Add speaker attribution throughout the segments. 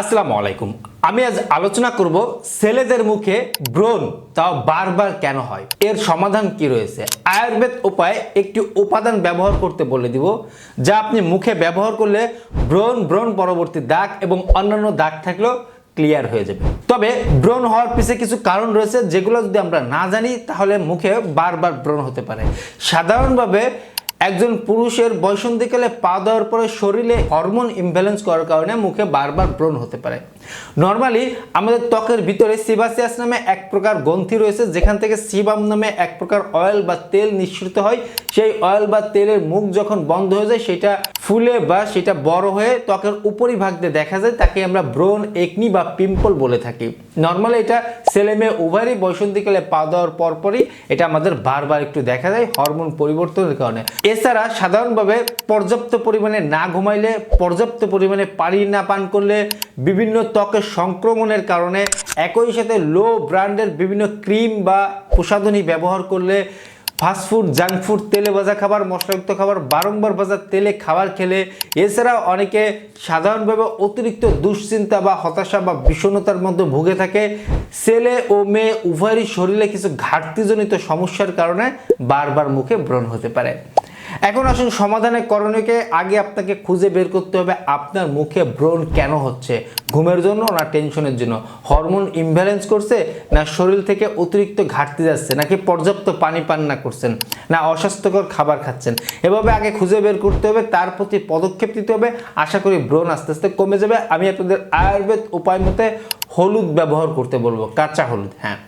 Speaker 1: আসসালামু আলাইকুম। আমি আজ আলোচনা করব ছেলেদের মুখে ব্রণ, তাও বারবার কেন হয়? এর সমাধান কি রয়েছে? আয়ুর্বেদ উপায়ে একটি উপাদান ব্যবহার করতে বলে দিব, যা আপনি মুখে ব্যবহার করলে ব্রণ ব্রণ পরবর্তী দাগ এবং অন্যান্য দাগ থাকলেও ক্লিয়ার হয়ে যাবে। তবে ব্রণ হওয়ার পিছনে কিছু কারণ রয়েছে যেগুলো যদি আমরা না জানি, তাহলে মুখে বারবার ব্রণ হতে পারে। সাধারণভাবে একজন পুরুষের বয়সন্ধিকালে পা দেওয়ার পরে শরীরে হরমোন ইমব্যালেন্স করার কারণে মুখে বারবার ব্রণ হতে পারে। নর্মালি আমাদের ত্বকের ভিতরে সিবাসিয়াস নামে এক প্রকার গ্রন্থি রয়েছে, যেখান থেকে সিবাম নামে এক প্রকার অয়েল বা তেল নিঃসৃত হয়। সেই অয়েল বা তেলের মুখ যখন বন্ধ হয়ে যায়, সেটা ফুলে বা সেটা বড় হয়ে ত্বকের উপরিভাগ দিয়ে দেখা যায়, তাকে আমরা ব্রণ, একনি বা পিম্পল বলে থাকি। নর্মালি এটা ছেলে মেয়ে উভয়েরই বয়সন্ধিকালে পা দেওয়ার পরপরই এটা আমাদের বারবার একটু দেখা যায় হরমোন পরিবর্তনের কারণে। এছাড়া সাধারণভাবে পর্যাপ্ত পরিমাণে না ঘুমাইলে, পর্যাপ্ত পরিমাণে পানি না পান করলে বিভিন্ন ত্বকের সংক্রমণের কারণে একই সাথে লো ব্র্যান্ডের বিভিন্ন ক্রিম বা প্রসাধনী ব্যবহার করলে ফাস্টফুড জাঙ্ক ফুড তেলে ভাজা খাবার, মশলাযুক্ত খাবার, বারংবার ভাজা, তেলে খাবার খেলে এছাড়া অনেকে সাধারণভাবে অতিরিক্ত দুশ্চিন্তা বা হতাশা বা বিষণ্ণতার মধ্যে ভুগে থাকে। ছেলে ও মেয়ে উভয়েরই শরীরে কিছু ঘাটতিজনিত সমস্যার কারণে বারবার মুখে ব্রণ হতে পারে। এখন আসুন সমাধানের করণীয়কে আগে আপনাকে খুঁজে বের করতে হবে, আপনার মুখে ব্রণ কেন হচ্ছে? ঘুমের জন্য না টেনশনের জন্য? হরমোন ইমব্যালেন্স করছে না শরীর থেকে অতিরিক্ত ঘাটতি যাচ্ছে? নাকি পর্যাপ্ত পানি পান না করছেন? না অস্বাস্থ্যকর খাবার খাচ্ছেন? এভাবে আগে খুঁজে বের করতে হবে, তার প্রতি পদক্ষেপ দিতে হবে। আশা করি ব্রণ আস্তে আস্তে কমে যাবে। আমি আপনাদের আয়ুর্বেদ উপায় মতে হলুদ ব্যবহার করতে বলব, কাঁচা হলুদ হ্যাঁ।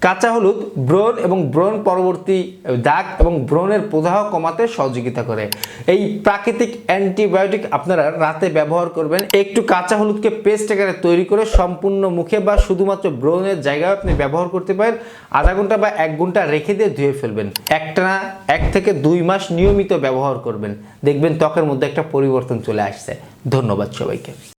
Speaker 1: কাঁচা হলুদ, ব্রণ এবং ব্রণ পরবর্তী দাগ এবং ব্রণের প্রদাহ কমাতে সহযোগিতা করে। এই প্রাকৃতিক অ্যান্টিবায়োটিক আপনারা রাতে ব্যবহার করবেন। একটু কাঁচা হলুদকে পেস্ট আকারে তৈরি করে সম্পূর্ণ মুখে বা শুধুমাত্র ব্রণের জায়গায় আপনি ব্যবহার করতে পারেন। আধা ঘণ্টা বা এক ঘণ্টা রেখে দিয়ে ধুয়ে ফেলবেন। একটানা এক থেকে দুই মাস নিয়মিত ব্যবহার করবেন। দেখবেন ত্বকের মধ্যে একটা পরিবর্তন চলে আসছে। ধন্যবাদ সবাইকে।